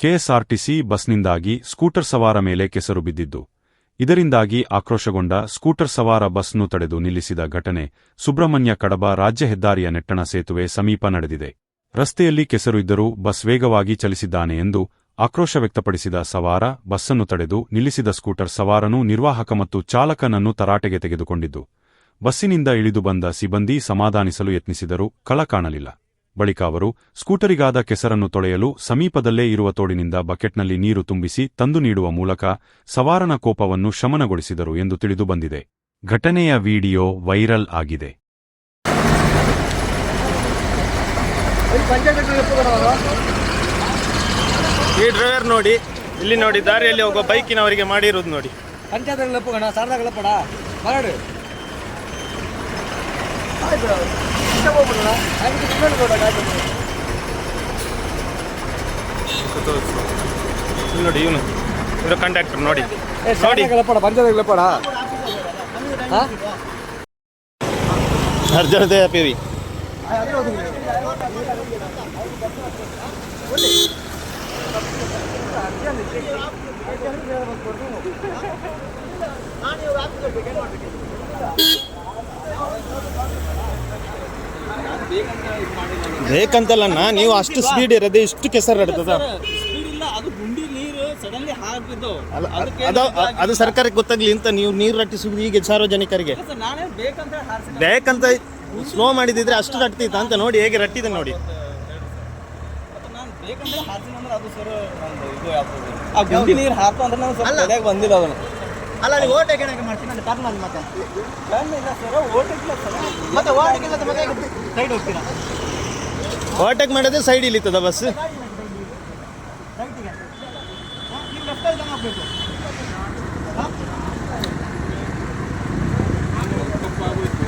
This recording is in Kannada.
ಕೆಎಸ್ಆರ್ಟಿಸಿ ಬಸ್ನಿಂದಾಗಿ ಸ್ಕೂಟರ್ ಸವಾರ ಮೇಲೆ ಕೆಸರು ಬಿದ್ದಿದ್ದು, ಇದರಿಂದಾಗಿ ಆಕ್ರೋಶಗೊಂಡ ಸ್ಕೂಟರ್ ಸವಾರ ಬಸ್ನು ತಡೆದು ನಿಲ್ಲಿಸಿದ ಘಟನೆ ಸುಬ್ರಹ್ಮಣ್ಯ ಕಡಬ ರಾಜ್ಯ ಹೆದ್ದಾರಿಯ ನೆಟ್ಟಣ ಸೇತುವೆ ಸಮೀಪ ನಡೆದಿದೆ. ರಸ್ತೆಯಲ್ಲಿ ಕೆಸರು ಇದ್ದರೂ ಬಸ್ ವೇಗವಾಗಿ ಚಲಿಸಿದ್ದಾನೆ ಎಂದು ಆಕ್ರೋಶ ವ್ಯಕ್ತಪಡಿಸಿದ ಸವಾರ ಬಸ್ಸನ್ನು ತಡೆದು ನಿಲ್ಲಿಸಿದ ಸ್ಕೂಟರ್ ಸವಾರನು ನಿರ್ವಾಹಕ ಮತ್ತು ಚಾಲಕನನ್ನು ತರಾಟೆಗೆ ತೆಗೆದುಕೊಂಡಿದ್ದು, ಬಸ್ಸಿನಿಂದ ಇಳಿದು ಬಂದ ಸಿಬ್ಬಂದಿ ಸಮಾಧಾನಿಸಲು ಯತ್ನಿಸಿದರೂ ಕಳ ಕಾಣಲಿಲ್ಲ ಬಳಿಕ ಅವರು ಸ್ಕೂಟರಿಗಾದ ಕೆಸರನ್ನು ತೊಳೆಯಲು ಸಮೀಪದಲ್ಲೇ ಇರುವ ತೋಡಿನಿಂದ ಬಕೆಟ್ನಲ್ಲಿ ನೀರು ತುಂಬಿಸಿ ತಂದು ನೀಡುವ ಮೂಲಕ ಸವಾರನ ಕೋಪವನ್ನು ಶಮನಗೊಳಿಸಿದರು ಎಂದು ತಿಳಿದು ಬಂದಿದೆ. ಘಟನೆಯ ವಿಡಿಯೋ ವೈರಲ್ ಆಗಿದೆ. ಈ ಡ್ರೈವರ್ ನೋಡಿ ಇಲ್ಲಿ ನೋಡಿ ದಾರಿಯಲ್ಲಿ ಒಬ್ಬ ಬೈಕಿನವರಿಗೆ ಮಾಡಿರೋದು ನೋಡಿ. ಪಂಚಾಯತ್ ಒಪ್ಪುಗಣ ಸಾರದಾಗ ಒಪ್ಪಡ ಮಾಡು ಇಲ್ಲಿ ನೋಡಿ. ಇವನು ಇದು ಕಂಡಕ್ಟರ್ ನೋಡಿ ನೋಡಿ ಪಂಚಾಯತ್ ಒಪ್ಪಡ ಅರ್ಜುನದೇ ಬೇಕಂತಲ್ಲಣ್ಣ, ನೀವು ಅಷ್ಟು ಸ್ಪೀಡ್ ಇರೋದೇ ಇಷ್ಟು ಕೆಸರು ಇಲ್ಲ ಅದು ಸರ್ಕಾರಕ್ಕೆ ಗೊತ್ತಾಗ್ಲಿ ಅಂತ ನೀವು ನೀರು ರಟ್ಟಿಸುವುದು ಈಗ ಸಾರ್ವಜನಿಕರಿಗೆ. ಬೇಕಂತ ಸ್ಲೋ ಮಾಡಿದಿದ್ರೆ ಅಷ್ಟು ರಟ್ಟಿತ್ತ ಅಂತ ನೋಡಿ ಹೇಗೆ ರಟ್ಟಿದೆ ನೋಡಿ. ಆ ನೀರು ಹಾಕು ಬಂದಿಲ್ಲ ಅಲ್ಲ ನೀವು ಓಟ್ ಏನಾಗಿ ಮಾಡ್ತೀನಿ ಅಲ್ಲಿ ಟರ್ನ್ ಅಲ್ಲಿ ಮತ್ತೆ. ಟರ್ನ್ ಇಲ್ಲ ಸರ್ ಓಟಿಲ್ಲ ಸರ್ ಮತ್ತೆ ಓಟಕ್ಕೆ ಇಲ್ಲ ಮತ್ತೆ ಸೈಡ್ ಹೋಗ್ತೀರಾ? ಓಟಕ್ಕೆ ಮಾಡಿದ್ರೆ ಸೈಡ್ ಇಲ್ಲಿತ್ತದ ಬಸ್. ರೈಟಿಗೆ. ನೀವು ಲೆಫ್ಟ್ ಅಲ್ಲಿ ಹೋಗ್ಬೇಕು.